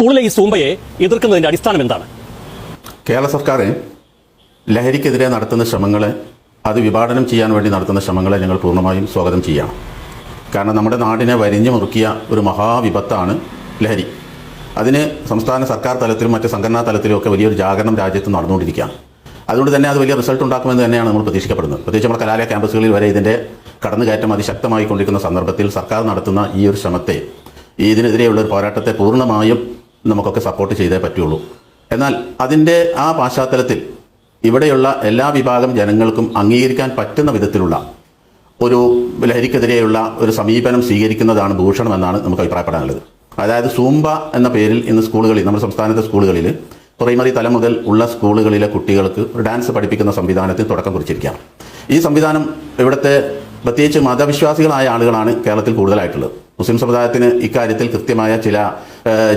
സ്കൂളിലെ ഈ സൂമ്പയെ എതിർക്കുന്നതിന്റെ അടിസ്ഥാനം എന്താണ്? കേരള സർക്കാർ ലഹരിക്കെതിരെ നടത്തുന്ന ശ്രമങ്ങളെ അത് വിഭാടനം ചെയ്യാൻ വേണ്ടി നടത്തുന്ന ശ്രമങ്ങളെ ഞങ്ങൾ പൂർണമായും സ്വാഗതം ചെയ്യണം കാരണം നമ്മുടെ നാടിനെ വരിഞ്ഞു മുറുക്കിയ ഒരു മഹാവിപത്താണ് ലഹരി. അതിന് സംസ്ഥാന സർക്കാർ തലത്തിലും മറ്റ് സംഘടനാ തലത്തിലും ഒക്കെ വലിയൊരു ജാഗരണം രാജ്യത്ത് നടന്നുകൊണ്ടിരിക്കുകയാണ്. അതുകൊണ്ട് തന്നെ അത് വലിയ റിസൾട്ട് ഉണ്ടാക്കുമെന്ന് തന്നെയാണ് നമ്മൾ പ്രതീക്ഷിക്കപ്പെടുന്നത്. പ്രത്യേകിച്ച് നമ്മുടെ കലാലയ ക്യാമ്പസുകളിൽ വരെ ഇതിന്റെ കടന്നുകയറ്റം അതിശക്തമായി കൊണ്ടിരിക്കുന്ന സന്ദർഭത്തിൽ സർക്കാർ നടത്തുന്ന ഈ ഒരു ശ്രമത്തെ ഇതിനെതിരെയുള്ള ഒരു പോരാട്ടത്തെ പൂർണമായും നമുക്കൊക്കെ സപ്പോർട്ട് ചെയ്തേ പറ്റുള്ളൂ. എന്നാൽ അതിന്റെ ആ പശ്ചാത്തലത്തിൽ ഇവിടെയുള്ള എല്ലാ വിഭാഗം ജനങ്ങൾക്കും അംഗീകരിക്കാൻ പറ്റുന്ന വിധത്തിലുള്ള ഒരു ലഹരിക്കെതിരെയുള്ള ഒരു സമീപനം സ്വീകരിക്കുന്നതാണ് ഭൂഷണം എന്നാണ് നമുക്ക് അഭിപ്രായപ്പെടാനുള്ളത്. അതായത് സൂംബ എന്ന പേരിൽ ഇന്ന് സ്കൂളുകളിൽ നമ്മുടെ സംസ്ഥാനത്തെ സ്കൂളുകളിൽ പ്രൈമറി തലം മുതൽ ഉള്ള സ്കൂളുകളിലെ കുട്ടികൾക്ക് ഒരു ഡാൻസ് പഠിപ്പിക്കുന്ന സംവിധാനത്തിന് തുടക്കം കുറിച്ചിരിക്കുകയാണ്. ഈ സംവിധാനം ഇവിടുത്തെ പ്രത്യേകിച്ച് മതവിശ്വാസികളായ ആളുകളാണ് കേരളത്തിൽ കൂടുതലായിട്ടുള്ളത്. മുസ്ലിം സമുദായത്തിന് ഇക്കാര്യത്തിൽ കൃത്യമായ ചില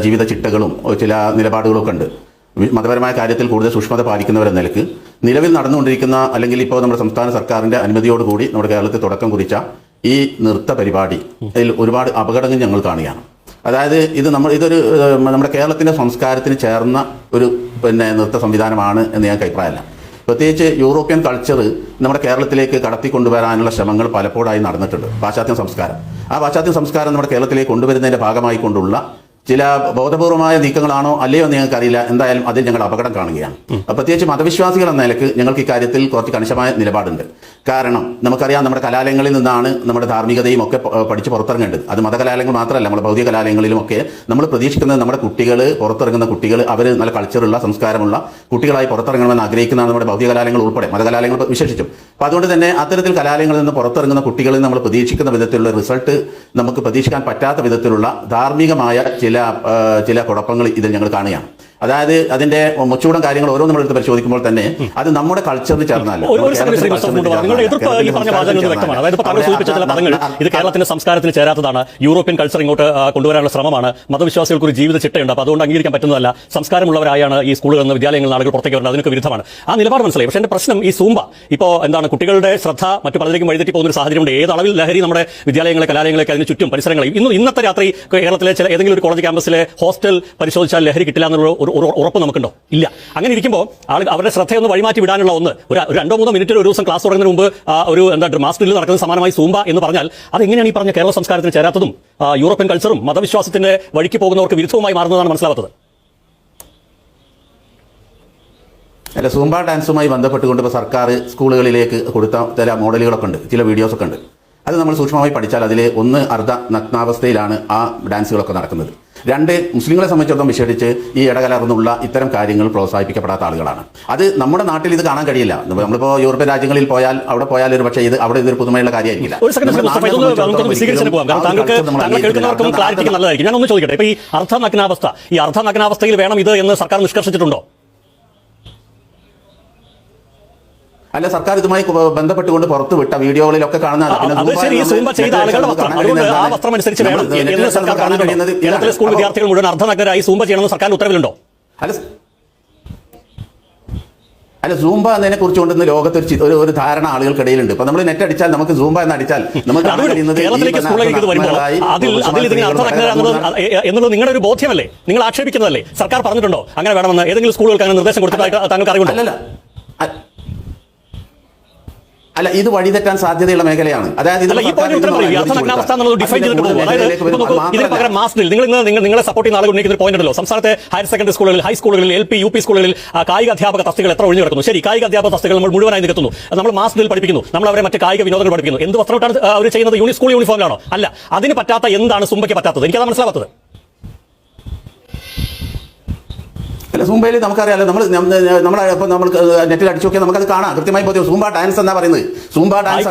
ജീവിത ചിട്ടകളും ചില നിലപാടുകളൊക്കെ ഉണ്ട്. മതപരമായ കാര്യത്തിൽ കൂടുതൽ സൂക്ഷ്മത പാലിക്കുന്നവരെന്ന നിലയ്ക്ക്. നിലവിൽ നടന്നുകൊണ്ടിരിക്കുന്ന അല്ലെങ്കിൽ ഇപ്പോൾ നമ്മുടെ സംസ്ഥാന സർക്കാരിന്റെ അനുമതിയോടുകൂടി നമ്മുടെ കേരളത്തിൽ തുടക്കം കുറിച്ച ഈ നൃത്ത പരിപാടി അതിൽ ഒരുപാട് അപകടങ്ങൾ ഞങ്ങൾ കാണുകയാണ്. അതായത് ഇത് നമ്മൾ ഇതൊരു നമ്മുടെ കേരളത്തിന്റെ സംസ്കാരത്തിന് ചേർന്ന ഒരു പിന്നെ നൃത്ത സംവിധാനമാണ് എന്ന് ഞാൻ അഭിപ്രായമല്ല. പ്രത്യേകിച്ച് യൂറോപ്യൻ കൾച്ചർ നമ്മുടെ കേരളത്തിലേക്ക് കടത്തിക്കൊണ്ടുവരാനുള്ള ശ്രമങ്ങൾ പലപ്പോഴായി നടന്നിട്ടുണ്ട്. പാശ്ചാത്യ സംസ്കാരം. ആ പാശ്ചാത്യ സംസ്കാരം നമ്മുടെ കേരളത്തിലേക്ക് കൊണ്ടുവരുന്നതിന്റെ ഭാഗമായി കൊണ്ടുള്ള ചില ബോധപൂർവമായ നീക്കങ്ങളാണോ അല്ലയോ എന്ന് ഞങ്ങൾക്കറിയില്ല. എന്തായാലും അതിൽ ഞങ്ങൾ അപകടം കാണുകയാണ്. പ്രത്യേകിച്ച് മതവിശ്വാസികൾ എന്ന നിലയ്ക്ക് ഞങ്ങൾക്ക് ഇക്കാര്യത്തിൽ കുറച്ച് കണിശമായ നിലപാടുണ്ട്. കാരണം നമുക്കറിയാം നമ്മുടെ കലാലയങ്ങളിൽ നിന്നാണ് നമ്മുടെ ധാർമ്മികതയും ഒക്കെ പഠിച്ച് പുറത്തിറങ്ങേണ്ടത്. അത് മതകലാലയങ്ങൾ മാത്രമല്ല നമ്മുടെ ഭൗതിക കലാലയങ്ങളിലും ഒക്കെ നമ്മൾ പ്രതീക്ഷിക്കുന്നത് നമ്മുടെ കുട്ടികൾ പുറത്തിറങ്ങുന്ന കുട്ടികൾ അവർ നല്ല കൾച്ചറുള്ള സംസ്കാരമുള്ള കുട്ടികളായി പുറത്തിറങ്ങണമെന്ന് ആഗ്രഹിക്കുന്നതാണ് നമ്മുടെ ഭൗതിക കലാലയങ്ങൾ ഉൾപ്പെടെ. മതകലാലയങ്ങൾ വിശേഷിച്ചും. അപ്പോൾ അതുകൊണ്ട് തന്നെ അത്തരത്തിൽ കലാലയങ്ങളിൽ നിന്ന് പുറത്തിറങ്ങുന്ന കുട്ടികളിൽ നമ്മൾ പ്രതീക്ഷിക്കുന്ന വിധത്തിലുള്ള റിസൾട്ട് നമുക്ക് പ്രതീക്ഷിക്കാൻ പറ്റാത്ത വിധത്തിലുള്ള ധാർമ്മികമായ ചില ആ, ചില കുഴപ്പങ്ങൾ ഇതിൽ ഞങ്ങൾ കാണുകയാണ്. അതായത് അതിന്റെ മുച്ചൂടം കാര്യങ്ങൾ ഓരോ നമ്മൾ എടുത്ത് പരിശോധിക്കുമ്പോൾ തന്നെ അത് നമ്മുടെ കൾച്ചറിൽ ചേർന്നല്ല പദങ്ങൾ ഇത് കേരളത്തിന്റെ സംസ്കാരത്തിന് ചേരാത്തതാണ്. യൂറോപ്യൻ കൾച്ചർ ഇങ്ങോട്ട് കൊണ്ടുവരാനുള്ള ശ്രമമാണ്. മതവിശ്വാസികൾക്ക് ഒരു ജീവിത ചിട്ടയുണ്ട്. അപ്പോൾ അതുകൊണ്ട് അംഗീകരിക്കാൻ പറ്റുന്നതല്ല. സംസ്കാരമുള്ളവരായാണ് ഈ സ്കൂളുകളിൽ നിന്ന് വിദ്യാലയങ്ങളിൽ ആളുകൾ പുറത്തേക്ക് വരുന്നത്. അതിനൊക്കെ വിരുദ്ധമാണ്. ആ നിലപാട് മനസ്സിലായി. പക്ഷേ എന്റെ പ്രശ്നം ഈ സൂമ്പ ഇപ്പോ എന്താണ് കുട്ടികളുടെ ശ്രദ്ധ മറ്റു പലതിലേക്കും വഴിതെറ്റി പോകുന്ന ഒരു സാഹചര്യമുണ്ട്. ഏത് അളവിൽ ലഹരി നമ്മുടെ വിദ്യാലയങ്ങളെ കലാലയങ്ങളൊക്കെ അതിന് ചുറ്റും പരിസരങ്ങളെയും. ഇന്ന് ഇന്നത്തെ രാത്രി കേരളത്തിലെ ചില ഏതെങ്കിലും ഒരു കോളേജ് ക്യാമ്പസിലെ ഹോസ്റ്റൽ പരിശോധിച്ചാൽ ലഹരി കിട്ടില്ല എന്നുള്ള ഒരു ഉറപ്പ് നമുക്കുണ്ടോ? ഇല്ല. അങ്ങനെ ഇരിക്കുമ്പോൾ ആൾ അവരുടെ ശ്രദ്ധയൊന്ന് വഴിമാറ്റി വിടാനുള്ള ഒന്ന് ഒരു രണ്ടോ മൂന്നോ മിനിറ്റിൽ ഒരു ദിവസം ക്ലാസ് തുടങ്ങുന്നതിന് മുമ്പ് ഒരു എന്താ മാസ് ഡ്രില്ല് നടക്കുന്ന സമാനമായി സൂമ്പ എന്ന് പറഞ്ഞാൽ അത് എങ്ങനെയാണ് ഈ പറഞ്ഞ കേരള സംസ്കാരത്തിന് ചേരാത്തതും യൂറോപ്യൻ കൾച്ചറും മതവിശ്വാസത്തിന്റെ വഴിക്ക് പോകുന്നവർക്ക് വിരുദ്ധവുമായി മാറുന്നതാണ് മനസ്സിലാവാത്തത്? അല്ല സൂമ്പ ഡാൻസുമായി ബന്ധപ്പെട്ടുകൊണ്ട് ഇപ്പോൾ സർക്കാർ സ്കൂളുകളിലേക്ക് കൊടുത്ത ചില മോഡലുകളൊക്കെ ഉണ്ട് ചില വീഡിയോസൊക്കെ ഉണ്ട്. അത് നമ്മൾ സൂക്ഷ്മമായി പഠിച്ചാൽ അതിൽ ഒന്ന് അർദ്ധ നഗ്നാവസ്ഥയിലാണ് ആ ഡാൻസുകളൊക്കെ നടക്കുന്നത്. രണ്ട് മുസ്ലിങ്ങളെ സംബന്ധിച്ചിടത്തോളം വിശേഷിച്ച് ഈ ഇടകലർന്നുള്ള ഇത്തരം കാര്യങ്ങൾ പ്രോത്സാഹിപ്പിക്കപ്പെടാത്ത ആളുകളാണ്. അത് നമ്മുടെ നാട്ടിൽ ഇത് കാണാൻ കഴിയില്ല. നമ്മളിപ്പോ യൂറോപ്യൻ രാജ്യങ്ങളിൽ പോയാൽ അവിടെ പോയാൽ ഒരു പക്ഷേ ഇത് അവിടെ ഇതൊരു പുതുമയുള്ള കാര്യമായിരിക്കില്ല. ഞാൻ ഒന്ന് ചോദിക്കട്ടെ. ഇപ്പൊ ഈ അർദ്ധ നഗ്നാവസ്ഥ ഈ അർദ്ധ നഗ്നാവസ്ഥയിൽ വേണം ഇത് എന്ന് സർക്കാർ നിഷ്കർഷിച്ചിട്ടുണ്ടോ? അല്ല സർക്കാർ ഇതുമായി ബന്ധപ്പെട്ടുകൊണ്ട് പുറത്തു വിട്ട വീഡിയോകളിലൊക്കെ കാണുന്ന ആ, അത് സൂമ്പ ചെയ്ത ആളുകളുടെ വസ്ത്രം അതുകൊണ്ട് ആ വസ്ത്രം വേണം. എന്ന് സർക്കാർ പറഞ്ഞിട്ടുണ്ടോ. കേരളത്തിലെ സ്കൂൾ വിദ്യാർത്ഥികൾ മുഴുവൻ അർദ്ധനഗ്നരായി സൂമ്പ ചെയ്യണമെന്ന് സർക്കാർ ഉത്തരവിലുണ്ടോ? അല്ല അല്ല സൂംബ എന്നതിനെ കുറിച്ച് കൊണ്ടുവന്ന് ലോകത്ത് ഒരു ഒരു ധാരണ ആളുകൾക്കിടയിലുണ്ട്. ഇപ്പൊ നമ്മൾ നെറ്റ് അടിച്ചാൽ നമുക്ക് സൂംബ എന്ന് അടിച്ചാൽ നമുക്ക് എന്നുള്ളത് നിങ്ങളുടെ ഒരു ബോധ്യമല്ലേ? നിങ്ങൾ ആക്ഷേപിക്കുന്നതല്ലേ? സർക്കാർ പറഞ്ഞിട്ടുണ്ടോ? അങ്ങനെ വേണമെന്ന് ഏതെങ്കിലും സ്കൂളുകൾക്ക് അങ്ങനെ നിർദ്ദേശം കൊടുത്തതായിട്ട് താങ്കൾക്ക് അറിവുണ്ടോ അല്ലല്ല. അ- അല്ല ഇത് വഴിതെറ്റാൻ സാധ്യതയുള്ള മേഖലയാണ്. അതായത് നിങ്ങൾ നിങ്ങളെ സപ്പോർട്ട് ചെയ്യുന്ന ആളുകൾ ഉന്നയിക്കുന്ന പോയിന്റ് ഉണ്ടല്ലോ. സംസ്ഥാനത്തെ ഹയർ സെക്കൻഡറി സ്കൂളുകളിൽ ഹൈ സ്കൂളുകളിൽ എൽ പി യു പി സ്കൂളുകളിൽ കായിക അധ്യാപക തസ്തികൾ എത്ര ഒഴിഞ്ഞു കിടക്കുന്നു? ശരി കായിക അധ്യാപക തസ്തികൾ നമ്മൾ മുഴുവനായി നികത്തുന്നു. നമ്മൾ മാസ് ഡ്രിൽ പഠിപ്പിക്കുന്നു. നമ്മൾ അവരെ മറ്റ് കായിക വിനോദങ്ങൾ പഠിപ്പിക്കുന്നു. എന്ത് വസ്ത്രമിട്ടാണ് അവർ ചെയ്യുന്നത്? യൂണി സ്കൂൾ യൂണിഫോമിലാണോ അല്ല അതിന് പറ്റാത്ത എന്താണ് സുംബയ്ക്ക് പറ്റാത്തത്? എനിക്കത് മനസ്സിലാവാത്തത്. അല്ല സൂംബയിൽ നമുക്കറിയാലോ നമ്മൾ നമ്മൾ ഇപ്പോൾ നമ്മൾ നെറ്റിൽ അടിച്ചു നോക്കിയാൽ നമുക്കത് കാണാം. കൃത്യമായി ബോധ്യം. സൂംബ ഡാൻസ് എന്നാ പറയുന്നത്? സൂംബ ഡാൻസ്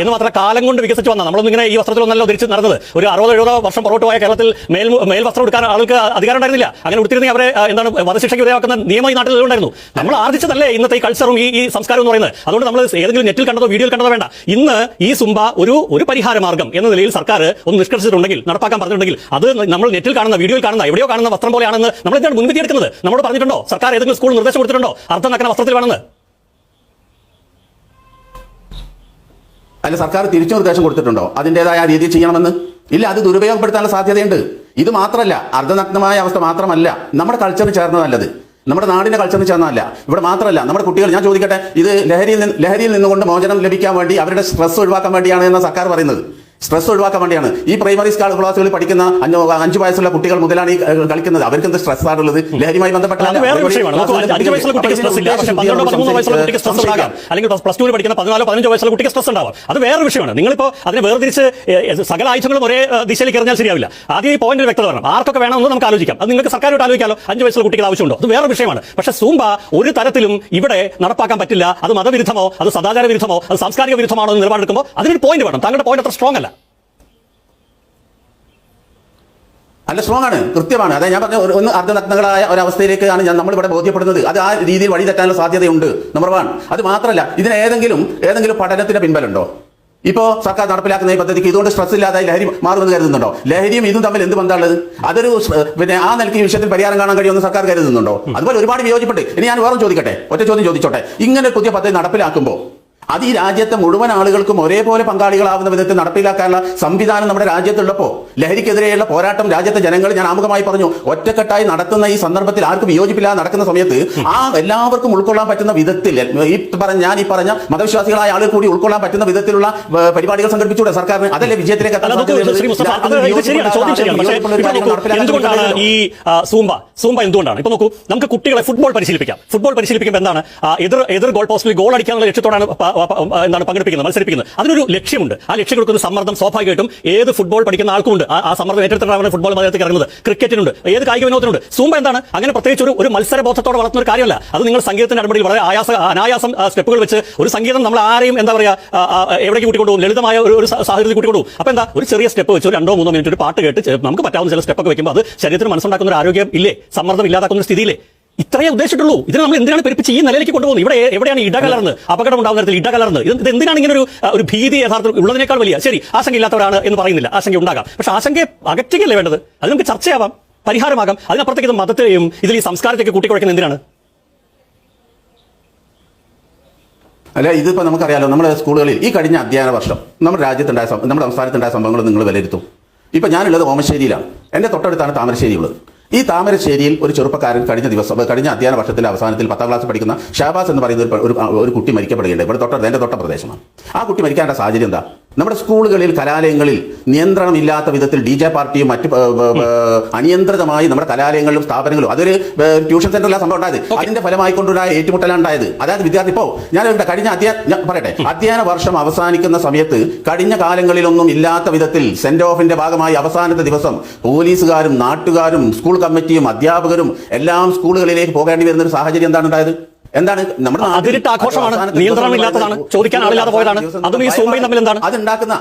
എന്ന് മാത്രം കാലം കൊണ്ട് വികസിച്ചു വന്ന നമ്മളൊന്നും ഇങ്ങനെ ഈ വസ്ത്രത്തിലൊന്നല്ലോ ധരിച്ച് നടന്നത്. ഒരു അറുപത് എഴുപതോ വർഷം പുറകോട്ട് പോയ കേരളത്തിൽ മേൽ മേൽ വസ്ത്രം എടുക്കാൻ ആൾക്ക് അധികാരം ഉണ്ടായിരുന്നില്ല. അങ്ങനെ ഉടുത്തിരുന്നെങ്കിൽ അവരെ എന്താണ് വധശിക്ഷയ്ക്ക് വിധേയമാക്കുന്ന നിയമം ഈ നാട്ടിൽ ഉണ്ടായിരുന്നു. നമ്മൾ ആർജിച്ചതല്ലേ ഇന്നത്തെ ഈ കൾച്ചറും ഈ ഈ സംസ്കാരം എന്ന് പറയുന്നത്? അതുകൊണ്ട് നമ്മൾ ഏതെങ്കിലും നെറ്റിൽ കണ്ടതോ വീഡിയോയിൽ കണ്ടതോ വേണ്ട. ഇന്ന് ഈ സുംബ ഒരു ഒരു പരിഹാര മാർഗം എന്ന നിലയിൽ സർക്കാർ ഒന്ന് നിഷ്കർഷിച്ചിട്ടുണ്ടെങ്കിൽ നടപ്പാക്കാൻ പറഞ്ഞിട്ടുണ്ടെങ്കിൽ അത് നമ്മൾ നെറ്റിൽ കാണുന്ന വീഡിയോയിൽ കാണുന്ന എവിടെയോ കാണുന്ന വസ്ത്രം പോലെയാണെന്ന് നമ്മൾ എന്താണ് മുൻവിധി എടുക്കുന്നത്? നമ്മൾ പറഞ്ഞിട്ടുണ്ടോ? സർക്കാർ ഏതെങ്കിലും സ്കൂൾ നിർദ്ദേശം കൊടുത്തിട്ടുണ്ടോ? അർത്ഥം നടക്കുന്ന വസ്ത്രത്തിൽ വേണമെന്ന്? അല്ല സർക്കാർ തിരിച്ചു നിർദ്ദേശം കൊടുത്തിട്ടുണ്ടോ? അതിന്റെതായ രീതി രീതിയിൽ ചെയ്യണമെന്ന്? ഇല്ല അത് ദുരുപയോഗപ്പെടുത്താനുള്ള സാധ്യതയുണ്ട്. ഇത് മാത്രമല്ല അർദ്ധനഗ്നമായ അവസ്ഥ മാത്രമല്ല നമ്മുടെ കൾച്ചറിന് ചേർന്നതല്ലത് നമ്മുടെ നാടിന്റെ കൾച്ചറിന് ചേർന്നതല്ല ഇവിടെ മാത്രമല്ല നമ്മുടെ കുട്ടികൾ ഞാൻ ചോദിക്കട്ടെ ഇത് ലഹരിയിൽ ലഹരിയിൽ നിന്നുകൊണ്ട് മോചനം ലഭിക്കാൻ വേണ്ടി അവരുടെ സ്ട്രെസ് ഒഴിവാക്കാൻ വേണ്ടിയാണ് എന്ന സർക്കാർ പറയുന്നത്. സ്ട്രെസ് ഒഴിവാക്കാൻ വേണ്ടിയാണ്. ഈ പ്രൈമറി സ്കൂൾ ക്ലാസ്സുകളിൽ പഠിക്കുന്ന അഞ്ച് അഞ്ച് വയസ്സുള്ള കുട്ടികൾ മുതലാണ് ഈ കളിക്കുന്നത്. അവർക്ക് എന്ത് സ്ട്രെസ് ആണുള്ളത് ലഹരിയുമായി ബന്ധപ്പെട്ട അത് വേറെ വിഷയമാണ്. നമുക്ക് അഞ്ച് വയസ്സുള്ള കുട്ടിക്ക് സ്ട്രെസ് ഇല്ല. പക്ഷേ പന്ത്രണ്ടോ പതിമൂന്നോ വയസ്സുള്ള കുട്ടിക്ക് സ്ട്രെസ് ഉണ്ടാകാം. അല്ലെങ്കിൽ പ്ലസ് പഠിക്കുന്ന പതിനാലോ പതിനഞ്ചോ വയസ്സുള്ള കുട്ടിക്ക് സ്ട്രെസ് ഉണ്ടാവാം. അത് വേറെ വിഷയമാണ്. നിങ്ങളിപ്പോൾ അതിനെ വേർതിരിച്ച് സകല ആയുധങ്ങളും ഒരേ ദിശയിലേക്ക് എറിഞ്ഞാൽ ശരിയാവില്ല. ആദ്യം ഈ പോയിന്റ് വ്യക്തത വരണം. ആർക്കൊക്കെ വേണമെന്ന് നമുക്ക് ആലോചിക്കാം. അത് നിങ്ങൾക്ക് സർക്കാരോട് ആലോചിക്കാമല്ലോ അഞ്ച് വയസ്സുള്ള കുട്ടികൾ ആവശ്യമുണ്ടോ? അത് വേറെ വിഷയമാണ്. പക്ഷേ സൂംബ ഒരു തരത്തിലും ഇവിടെ നടപ്പാക്കാൻ പറ്റില്ല. അത് മതവിരുദ്ധമോ? അത് സദാചാര വിരുദ്ധമോ അത് സാംസ്കാരിക വിരുദ്ധമാണോ എന്ന് നിലപാടെടുക്കുമ്പോൾ അതിനൊരു പോയിന്റ് വേണം. താങ്കളുടെ പോയിന്റ് അത്ര സ്ട്രോങ് അല്ല. അല്ല സ്ട്രോങ് ആണ് കൃത്യമാണ്. അതായത് ഞാൻ പറഞ്ഞ ഒന്ന് അർദ്ധനഗ്നകളായ ഒരവസ്ഥയിലേക്കാണ് ഞാൻ നമ്മളിവിടെ ബോധ്യപ്പെടുന്നത്. അത് ആ രീതിയിൽ വഴി തെറ്റാനുള്ള സാധ്യതയുണ്ട് നമ്പർ വൺ അത് മാത്രമല്ല ഇതിന് ഏതെങ്കിലും ഏതെങ്കിലും പഠനത്തിന്റെ പിൻബലുണ്ടോ ഇപ്പോൾ സർക്കാർ നടപ്പിലാക്കുന്ന ഈ പദ്ധതിക്ക് ഇതുകൊണ്ട് സ്ട്രെസ് ഇല്ലാതായി ലഹരി മാറുമെന്ന് കരുതുന്നുണ്ടോ? ലഹരിയും ഇതും തമ്മിൽ എന്ത് ബന്ധമുള്ളത്? അതൊരു പിന്നെ ആ നിലയ്ക്ക് വിഷയത്തിൽ പരിഹാരം കാണാൻ കഴിയുമെന്ന് സർക്കാർ കരുതുന്നുണ്ടോ? അതുപോലെ ഒരുപാട് വിയോജിപ്പെട്ട് ഇനി ഞാൻ വേറെ ചോദിക്കട്ടെ? ഒറ്റ ചോദ്യം ചോദിച്ചോട്ടെ? ഇങ്ങനെ പുതിയ പദ്ധതി നടപ്പിലാക്കുമ്പോൾ അത് ഈ രാജ്യത്തെ മുഴുവൻ ആളുകൾക്കും ഒരേപോലെ പങ്കാളികളാവുന്ന വിധത്തിൽ നടപ്പിലാക്കാനുള്ള സംവിധാനം നമ്മുടെ രാജ്യത്തുള്ളപ്പോൾ ലഹരിക്കെതിരെയുള്ള പോരാട്ടം രാജ്യത്തെ ജനങ്ങൾ ഞാൻ ആമുഖമായി പറഞ്ഞു ഒറ്റക്കെട്ടായി നടത്തുന്ന ഈ സന്ദർഭത്തിൽ ആർക്കും വിയോജിപ്പില്ലാതെ നടക്കുന്ന സമയത്ത് ആ എല്ലാവർക്കും ഉൾക്കൊള്ളാൻ പറ്റുന്ന വിധത്തിൽ ഈ പറഞ്ഞ ഞാൻ ഈ പറഞ്ഞ മതവിശ്വാസികളായ ആളുകൾ കൂടി ഉൾക്കൊള്ളാൻ പറ്റുന്ന വിധത്തിലുള്ള പരിപാടികൾ സംഘടിപ്പിച്ചൂടെ സർക്കാരിന്? അതല്ലേ വിജയത്തിലേക്ക് എന്തുകൊണ്ടാണ് ഈ ആ, സൂംബ സൂംബ എന്തുകൊണ്ടാണ്? ഇപ്പൊ നോക്കൂ നമുക്ക് കുട്ടികളെ ഫുട്ബോൾ പരിശീലിപ്പിക്കാം. ഫുട്ബോൾ പരിശീലിപ്പിക്കുമ്പോൾ എന്താണ്? എതിർ എതിർ ഗോൾ പോസ്റ്റിൽ ഗോൾ അടിക്കാനുള്ള ലക്ഷ്യത്തോടാണ് എന്താണ് പങ്കെടുപ്പിക്കുന്നത് മത്സരിപ്പിക്കുന്നത്. അതിനൊരു ലക്ഷ്യമുണ്ട്. ആ ലക്ഷ്യം കൊടുക്കുന്ന സമ്മർദ്ദം സ്വാഭാവികമായിട്ടും ഏത് ഫുട്ബോൾ പഠിക്കുന്ന ആൾക്കുണ്ട് ആ- സമ്മർദ്ദം ഏറ്റെടുത്തിട്ടാണ് ഫുട്ബോൾ മതത്തിൽ ഇറങ്ങുന്നത്. ക്രിക്കറ്റിനുണ്ട്. ഏത് കായിക വിനോദത്തിനുണ്ട്? സൂമ്പ എന്താണ്? അങ്ങനെ പ്രത്യേകിച്ച് ഒരു ഒരു മത്സരബോധത്തോടെ വളർത്തുന്ന ഒരു കാര്യമല്ല. അത് നിങ്ങൾ സംഗീതത്തിന്റെ അടിപൊളി വളരെ ആയാസ അനായാസം സ്റ്റെപ്പുകൾ വെച്ച് ഒരു സംഗീതം നമ്മൾ ആരെയും എന്താ പറയുക എവിടേക്ക് കൂട്ടിക്കൊണ്ടുപോകും? ലളിതമായ ഒരു ഒരു സാഹചര്യത്തിൽ കൂട്ടിക്കൊണ്ടുപോകും. അപ്പൊ എന്താ? ഒരു ചെറിയ സ്റ്റെപ്പ് വെച്ച് ഒരു രണ്ടോ മൂന്നോ മിനിറ്റ് ഒരു പാട്ട് കേട്ട് നമുക്ക് പറ്റാവുന്ന ചില സ്റ്റെപ്പൊക്കെ വെക്കുമ്പോൾ അത് ശരീരത്തിന് മനസ്സുണ്ടാക്കുന്ന ഒരു ആരോഗ്യം ഇല്ലേ? സമ്മർദ്ദം ഇല്ലാതാക്കുന്ന സ്ഥിതിയില്ലേ? ഇത്രയേ ഉദ്ദേശിച്ചിട്ടുള്ളൂ. ഇതിനെ നമ്മൾ എന്തിനാണ് പെരുപ്പിച്ച് ഈ നിലയിലേക്ക് കൊണ്ടുപോകുന്നത്? ഇവിടെ എവിടെയാണ് ഇടകലർന്ന്? അപകടം ഉണ്ടാകുന്ന തരത്തിൽ ഇടകലർന്ന്. ഇത് എന്തിനാണ് ഇങ്ങനെ ഒരു ഒരു ഭീതി യഥാർത്ഥത്തിൽ ഉള്ളതിനേക്കാൾ വലിയ? ശരി ആശങ്ക ഇല്ലാത്തവരാണ് എന്ന് പറയുന്നില്ല. ആശങ്ക ഉണ്ടാകാം. പക്ഷെ ആശങ്കയെ അകറ്റുകയല്ലേ വേണ്ടത്? അത് നമുക്ക് ചർച്ചയാവാം. പരിഹാരമാകാം. അതിനപ്പുറത്തേക്ക് ഇത് മതത്തെയും ഇതിൽ ഈ സംസ്കാരത്തേക്ക് കൂട്ടിക്കുഴയ്ക്കുന്നത് എന്തിനാണ്? അല്ല ഇതിപ്പോ നമുക്കറിയാലോ നമ്മുടെ സ്കൂളുകളിൽ ഈ കഴിഞ്ഞ അധ്യയന വർഷം നമ്മുടെ രാജ്യത്തുണ്ടായ നമ്മുടെ സംസ്ഥാനത്തുണ്ടായ സംഭവങ്ങൾ നിങ്ങൾ വിലയിരുത്തും. ഇപ്പൊ ഞാനുള്ളത് ഓമശ്ശേരിയിലാണ്. എന്റെ തൊട്ടടുത്താണ് താമരശ്ശേരി ഉള്ളത്. ഈ താമരശ്ശേരിയിൽ ഒരു ചെറുപ്പക്കാരൻ കഴിഞ്ഞ ദിവസം കഴിഞ്ഞ അധ്യയന വർഷത്തിലെ അവസാനത്തിൽ പത്താം ക്ലാസ് പഠിക്കുന്ന ഷാബാസ് എന്ന് പറയുന്ന ഒരു ഒരു കുട്ടി മരിക്കപ്പെടുകയുണ്ട് ഇവിടെ തൊട്ട എന്റെ തൊട്ട പ്രദേശമാണ് ആ കുട്ടി മരിക്കേണ്ട സാഹചര്യം എന്താ? നമ്മുടെ സ്കൂളുകളിൽ കലാലയങ്ങളിൽ നിയന്ത്രണമില്ലാത്ത വിധത്തിൽ ഡി ജെ പാർട്ടിയും മറ്റ് അനിയന്ത്രിതമായി നമ്മുടെ കലാലയങ്ങളിലും സ്ഥാപനങ്ങളും അതൊരു ട്യൂഷൻ സെന്ററിലാണ് സംഭവം ഉണ്ടായത്. അതിന്റെ ഫലമായിക്കൊണ്ടുണ്ടായ ഏറ്റുമുട്ടലാണ് ഉണ്ടായത്. അതായത് വിദ്യാർത്ഥി ഇപ്പോ ഞാൻ കഴിഞ്ഞ അധ്യയന പറയട്ടെ. അധ്യയന വർഷം അവസാനിക്കുന്ന സമയത്ത് കഴിഞ്ഞ കാലങ്ങളിലൊന്നും ഇല്ലാത്ത വിധത്തിൽ സെന്റ് ഓഫിന്റെ ഭാഗമായി അവസാനത്തെ ദിവസം പോലീസുകാരും നാട്ടുകാരും സ്കൂൾ കമ്മിറ്റിയും അധ്യാപകരും എല്ലാം സ്കൂളുകളിലേക്ക് പോകേണ്ടി വരുന്ന ഒരു സാഹചര്യം എന്താണ് ഉണ്ടായത്? എന്താണ് നമ്മുടെ അതിരിട്ട് ആഘോഷമാണ്. നിയന്ത്രണമില്ലാത്തതാണ്. ചോദിക്കാൻ ആളില്ലാതെ പോയതാണ്. അതും ഈ സൂംബയും തമ്മിൽ എന്താണ്? അതുണ്ടാക്കുന്ന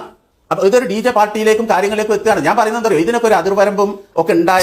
അപ്പൊ ഇതൊരു ഡി ജെ പാർട്ടിയിലേക്കും കാര്യങ്ങളിലേക്കും എത്തുകയാണ് ഞാൻ പറയുന്നത് എന്താ പറയുക ഇതിനൊക്കെ ഒരു അതിർവരമ്പും ഒക്കെ ഉണ്ടായ